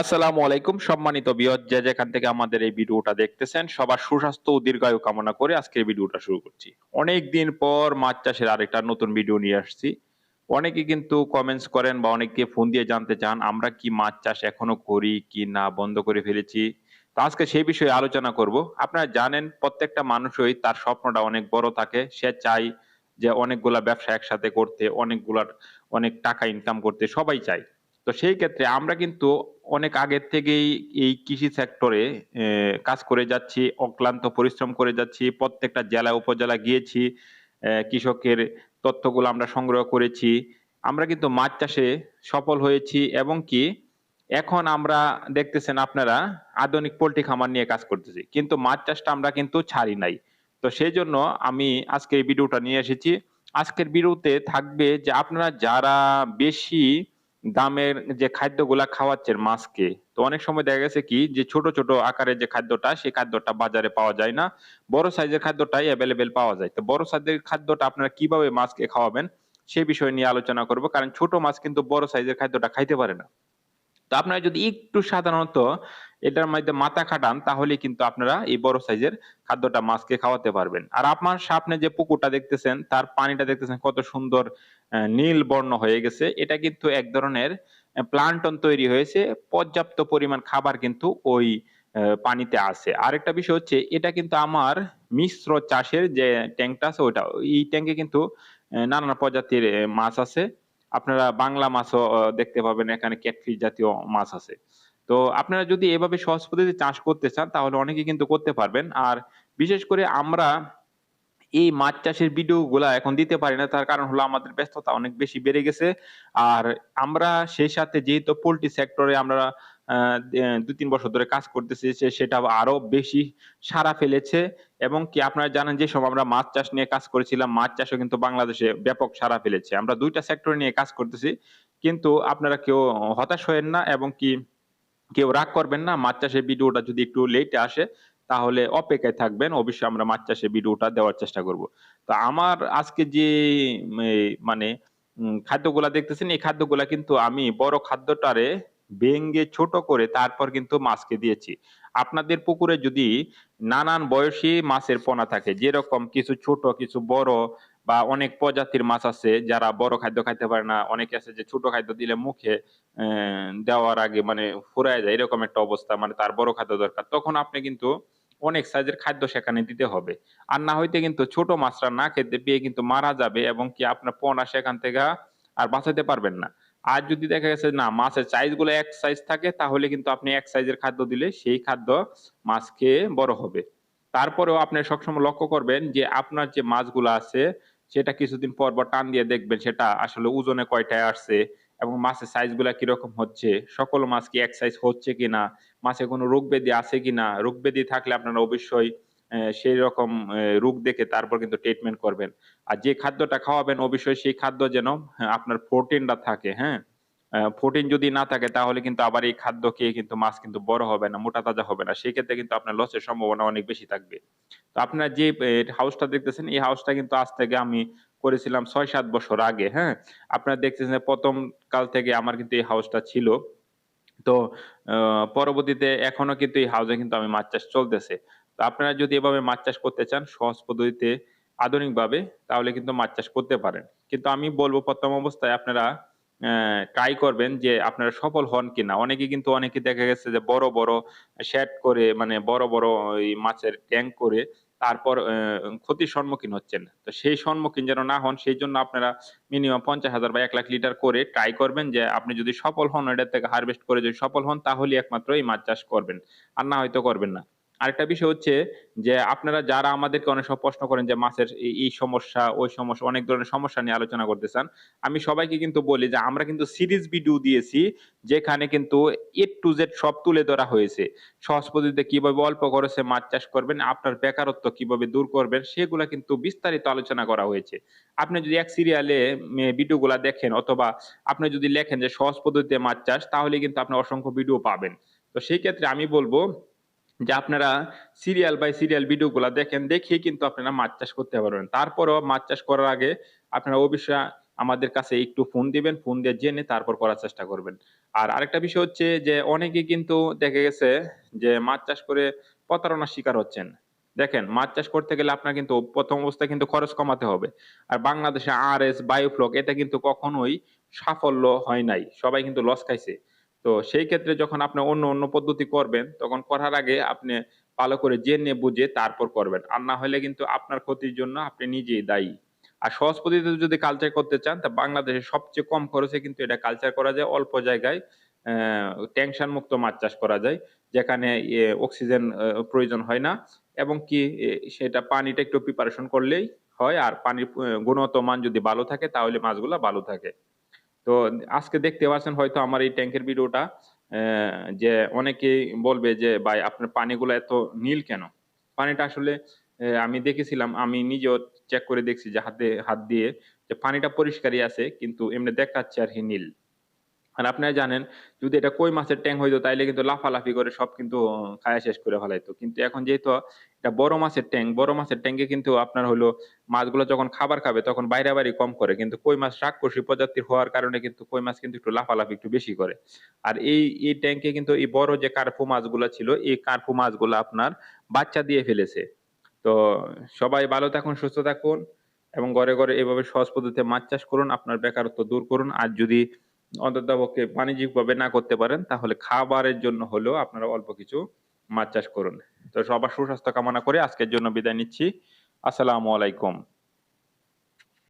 আসসালামু আলাইকুম, সম্মানিত বিয়ত যে যেখান থেকে আমাদের এই ভিডিওটা দেখতেছেন, সবার সুস্বাস্থ্য ও দীর্ঘায়ু কামনা করে আজকে এই ভিডিওটা শুরু করছি। অনেক দিন পর মাছ চাষের আরেকটা নতুন ভিডিও নিয়ে আসছি। অনেকে কিন্তু কমেন্টস করেন বা অনেকে ফোন দিয়ে জানতে চান, আমরা কি মাছ চাষ এখনও করি কি না, বন্ধ করে ফেলেছি? তো আজকে সেই বিষয়ে আলোচনা করব। আপনারা জানেন, প্রত্যেকটা মানুষই তার স্বপ্নটা অনেক বড় থাকে। সে চাই যে অনেকগুলা ব্যবসা একসাথে করতে, অনেকগুলার অনেক টাকা ইনকাম করতে, সবাই চায়। তো সেই ক্ষেত্রে আমরা কিন্তু অনেক আগের থেকেই এই কৃষি সেক্টরে কাজ করে যাচ্ছি, অক্লান্ত পরিশ্রম করে যাচ্ছি, প্রত্যেকটা জেলা, উপজেলা গিয়েছি কৃষকের তথ্যগুলো আমরা সংগ্রহ করেছি। আমরা কিন্তু মাছ চাষে সফল হয়েছি এবং কি এখন আমরা দেখতেছেন আপনারা আধুনিক পোলট্রি খামার নিয়ে কাজ করতেছি। কিন্তু মাছ চাষটা আমরা কিন্তু ছাড়ি নাই। তো সেই জন্য আমি আজকে এই ভিডিওটা নিয়ে এসেছি। আজকের ভিডিওতে থাকবে যে আপনারা যারা বেশি দামের যে খাদ্যগুলা খাওয়াচ্ছেন মাছকে, তো অনেক সময় দেখা গেছে কি যে ছোট ছোট আকারের যে খাদ্যটা, সেই খাদ্যটা বাজারে পাওয়া যায় না। বড় সাইজের খাদ্যটাই অ্যাভেলেবেল পাওয়া যায়। তো বড় সাইজের খাদ্যটা আপনারা কীভাবে মাছকে খাওয়াবেন, সে বিষয় নিয়ে আলোচনা করব, কারণ ছোট মাছ কিন্তু বড় সাইজের খাদ্যটা খাইতে পারে না। তো আপনারা যদি একটু সাধারণত এটার মধ্যে মাথা খাটান তাহলে কিন্তু আপনারা এই বড় সাইজের খাদ্যটা মাছকে খাওয়াতে পারবেন। আর আপনার সামনে যে পুকুরটা দেখতেছেন, তার পানিটা দেখতেছেন কত সুন্দর নীল বর্ণ হয়ে গেছে। এটা কিন্তু এক ধরনের প্লান্টন তৈরি হয়েছে। পর্যাপ্ত পরিমাণ খাবার কিন্তু ওই পানিতে আছে। আরেকটা বিষয় হচ্ছে, এটা কিন্তু আমার মিশ্র চাষের যে ট্যাঙ্কটা আছে, ওইটা, এই ট্যাঙ্কে কিন্তু নানান প্রজাতির মাছ আছে। আপনারা বাংলা মাছও দেখতে পাবেন, এখানে ক্যাটফিশ জাতীয় মাছ আছে। তো আপনারা যদি এভাবে সহজ পদ্ধতিতে চাষ করতে চান, তাহলে অনেকে কিন্তু করতে পারবেন। আর বিশেষ করে আমরা এই মাছ চাষের ভিডিও গুলা এখন দিতে পারি না, তার কারণ হলো আমাদের ব্যস্ততা অনেক বেশি বেড়ে গেছে। আর আমরা সেই সাথে যেহেতু পোল্ট্রি সেক্টরে আমরা দে- তিন বছর ধরে কাজ করতেছি সেটা আরও বেশি সারা ফেলেছে এবং কি আপনারা জানেন যে সময় আমরা মাছ চাষ নিয়ে কাজ করেছিলাম, মাছ চাষও কিন্তু বাংলাদেশে ব্যাপক সারা ফেলেছে। আমরা দুইটা সেক্টর নিয়ে কাজ করতেছি, কিন্তু আপনারা কেউ হতাশ হয়েন না এবং কি কেউ রাগ করবেন না, মাছ চাষের ভিডিওটা যদি একটু লেটে আসে, তাহলে অপেক্ষায় থাকবেন, অবশ্যই আমরা মাছ চাষের ভিডিওটা দেওয়ার চেষ্টা করব। তো আমার আজকে যে মানে খাদ্যগুলা দেখতেছেন, এই খাদ্যগুলা কিন্তু আমি বড় খাদ্যটারে ভেঙ্গে ছোট করে তারপর কিন্তু মাছকে দিয়েছি। আপনাদের পুকুরে যদি নানান বয়সী মাছের পোনা থাকে, যেরকম কিছু ছোট, কিছু বড় বা অনেক প্রজাতির মাছ আছে, যারা বড় খাদ্য খাইতে পারে না, অনেকে আছে যে ছোট খাদ্য দিলে মুখে দেওয়ার আগে মানে ফুরায় যায়, এরকম একটা অবস্থা মানে তার বড় খাদ্য দরকার। তখন আপনি কিন্তু অনেক সাইজের খাদ্য সেখানে দিতে হবে। আর না হইতে কিন্তু ছোট মাছরা না খেতে পেয়ে কিন্তু মারা যাবে এবং কি আপনার পোনা সেখান থেকে আর বাঁচাতে পারবেন না। আর যদি দেখা গেছে না, মাছের সাইজগুলো এক সাইজ থাকে, তাহলে কিন্তু আপনি এক সাইজের খাদ্য দিলে সেই খাদ্য মাছ খেয়ে বড় হবে। তারপরেও আপনি সবসময় লক্ষ্য করবেন যে আপনার যে মাছগুলো আছে, সেটা কিছুদিন পর পর টান দিয়ে দেখবেন সেটা আসলে ওজনে কয়টায় আসছে এবং মাছের সাইজগুলা কীরকম হচ্ছে, সকল মাছ কি এক সাইজ হচ্ছে কিনা, মাছে কোনো রোগ ব্যাধি আছে কিনা, রোগ ব্যাধি থাকলে আপনারা অবশ্যই সেই রকম রোগ দেখে তারপর কিন্তু ট্রিটমেন্ট করবেন। আর যে খাদ্যটা খাওয়াবেন অবশ্যই সেই খাদ্য যেন হ্যাঁ, আপনার প্রোটিনটা থাকে হ্যাঁ। প্রোটিন যদি না থাকে তাহলে কিন্তু আবার এই খাদ্য খেয়ে কিন্তু মাছ কিন্তু বড় হবে না মোটা তাজা হবে না। সেই ক্ষেত্রে কিন্তু আপনার লসের সম্ভাবনা অনেক বেশি থাকবে। তো আপনার যে হাউসটা দেখতেছেন এই হাউসটা কিন্তু আজ থেকে আমি করেছিলাম ছয় সাত বছর আগে হ্যাঁ। আপনারা দেখতেছেন প্রথম কাল থেকে আমার কিন্তু এই হাউসটা ছিল। তো পরবর্তীতে এখনও কিন্তু এই হাউসে কিন্তু আমি মাছ চাষ চলতেছে। আপনারা যদি এভাবে মাছ চাষ করতে চান সহজ পদ্ধতিতে আধুনিক ভাবে তাহলে কিন্তু মাছ চাষ করতে পারেন। কিন্তু আমি বলব প্রথম অবস্থায় আপনারা ট্রাই করবেন যে আপনারা সফল হন কিনা। অনেকে কিন্তু, অনেকে দেখা গেছে যে বড় বড় শেড করে মানে বড় বড় ওই মাছের ট্যাঙ্ক করে, তারপর ক্ষতির সম্মুখীন হচ্ছেন। তো সেই সম্মুখীন যেন না হন, সেই জন্য আপনারা মিনিমাম পঞ্চাশ হাজার বা এক লাখ লিটার করে ট্রাই করবেন যে আপনি যদি সফল হন এটা থেকে হারভেস্ট করে যদি সফল হন তাহলে একমাত্র এই মাছ চাষ করবেন। আর না হয়তো করবেন না। আরেকটা বিষয় হচ্ছে যে আপনারা যারা আমাদেরকে অনেক সময় প্রশ্ন করেন যে মাছের এই সমস্যা, ওই সমস্যা, অনেক ধরনের সমস্যা নিয়ে আলোচনা করতে চান আমি সবাইকে কিন্তু বলি যে আমরা কিন্তু সিরিজ ভিডিও দিয়েছি যেখানে কিন্তু এ টু জেড সব তুলে ধরা হয়েছে। সহজ পদ্ধতিতে কীভাবে অল্প খরচে মাছ চাষ করবেন, আপনার বেকারত্ব কীভাবে দূর করবেন, সেগুলা কিন্তু বিস্তারিত আলোচনা করা হয়েছে। আপনি যদি এক সিরিয়ালে ভিডিওগুলা দেখেন অথবা আপনি যদি লেখেন যে সহজ পদ্ধতিতে মাছ চাষ, তাহলে কিন্তু আপনি অসংখ্য ভিডিও পাবেন। তো সেই ক্ষেত্রে আমি বলব যে আপনারা সিরিয়াল বাই সিরিয়াল ভিডিওগুলা দেখেন দেখে কিন্তু আপনারা মাছ চাষ করতে পারবেন। তারপরেও মাছ চাষ করার আগে আপনারা অবশ্যই আমাদের কাছে একটু ফোন দিবেন ফোন দিয়ে জেনে তারপর করার চেষ্টা করবেন। আর আরেকটা বিষয় হচ্ছে যে, অনেকে কিন্তু দেখা গেছে যে মাছ চাষ করে প্রতারণার শিকার হচ্ছেন। দেখেন, মাছ চাষ করতে গেলে আপনার কিন্তু প্রথম অবস্থায় কিন্তু খরচ কমাতে হবে। আর বাংলাদেশে আর এস বায়োফ্লক এটা কিন্তু কখনোই সাফল্য হয় নাই। সবাই কিন্তু লস খাইছে। তো সেই ক্ষেত্রে যখন আপনি অন্য অন্য পদ্ধতি করবেন, তখন করার আগে আপনি ভালো করে জেনে বুঝে তারপর করবেন। আর না হলে কিন্তু আপনার ক্ষতির জন্য আপনি নিজেই দায়ী। আর সহজ পদ্ধতিতে যদি কালচার করতে চান, তা বাংলাদেশে সবচেয়ে কম খরচে কিন্তু এটা কালচার করা যায়। অল্প জায়গায় টেনশন মুক্ত মাছ চাষ করা যায়, যেখানে অক্সিজেন প্রয়োজন হয় না। এবং কি সেটা পানিটা একটু প্রিপারেশন করলেই হয়। আর পানির গুণগত মান যদি ভালো থাকে, তাহলে মাছগুলা ভালো থাকে। তো আজকে দেখতে পাচ্ছেন হয়তো আমার এই ট্যাঙ্কের ভিডিওটা যে অনেকেই বলবে যে, ভাই, আপনার পানিগুলো এত নীল কেন? পানিটা আসলে আমি দেখেছিলাম, আমি নিজেও চেক করে দেখছি যে হাতে, হাত দিয়ে যে পানিটা পরিষ্কারই আছে, কিন্তু এমনি দেখাচ্ছে আর কি নীল। আর আপনারা জানেন, যদি এটা কই মাছের ট্যাঙ্ক হইতো, তাইলে কিন্তু লাফালাফি করে সব কিন্তু খায়া শেষ করে ফেলাইতো। কিন্তু এখন যেহেতু এটা বড় মাছের ট্যাঙ্ক বড় মাছের ট্যাঙ্কে কিন্তু আপনার হলো, মাছগুলো যখন খাবার খাবে, তখন বাইরে বাইরে কম করে। কিন্তু কই মাছ রাক্ষসী প্রজাতির হওয়ার কারণে কিন্তু কই মাছ কিন্তু একটু লাফালাফি একটু বেশি করে। আর এই এই ট্যাঙ্কে কিন্তু এই বড় যে কার্পু মাছগুলো ছিল, এই কার্পু মাছগুলো আপনার বাচ্চা দিয়ে ফেলেছে। তো সবাই ভালো থাকুন, সুস্থ থাকুন এবং ঘরে ঘরে এভাবে সহজ পদ্ধতিতে মাছ চাষ করুন, আপনার বেকারত্ব দূর করুন। আর যদি অন্ততপক্ষে বাণিজ্যিকভাবে না করতে পারেন, তাহলে খাবারের জন্য হলেও আপনারা অল্প কিছু মাছ চাষ করুন। তো সবার সুস্বাস্থ্য কামনা করে আজকের জন্য বিদায় নিচ্ছি। আসসালামু আলাইকুম।